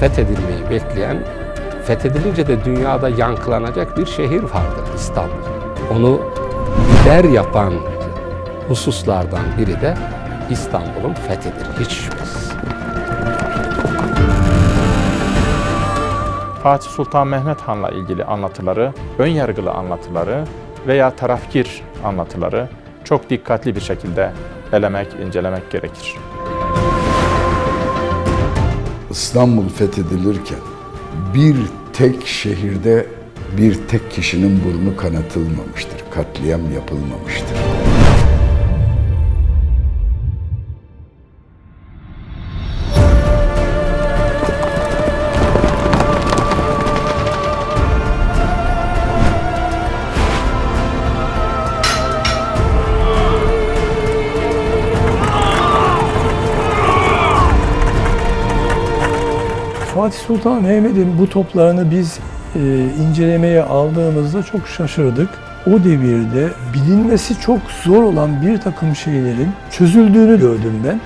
fethedilmeyi bekleyen, fethedilince de dünyada yankılanacak bir şehir vardır İstanbul. Onu lider yapan hususlardan biri de İstanbul'un fethidir hiç şüphesiz. Fatih Sultan Mehmet Han'la ilgili anlatıları, ön yargılı anlatıları veya tarafkir anlatıları çok dikkatli bir şekilde elemek, incelemek gerekir. İstanbul fethedilirken bir tek şehirde bir tek kişinin burnu kanatılmamıştır. Katliam yapılmamıştır. Fatih Sultan Mehmet'in bu toplarını biz e, incelemeye aldığımızda çok şaşırdık. O devirde bilinmesi çok zor olan bir takım şeylerin çözüldüğünü gördüm ben.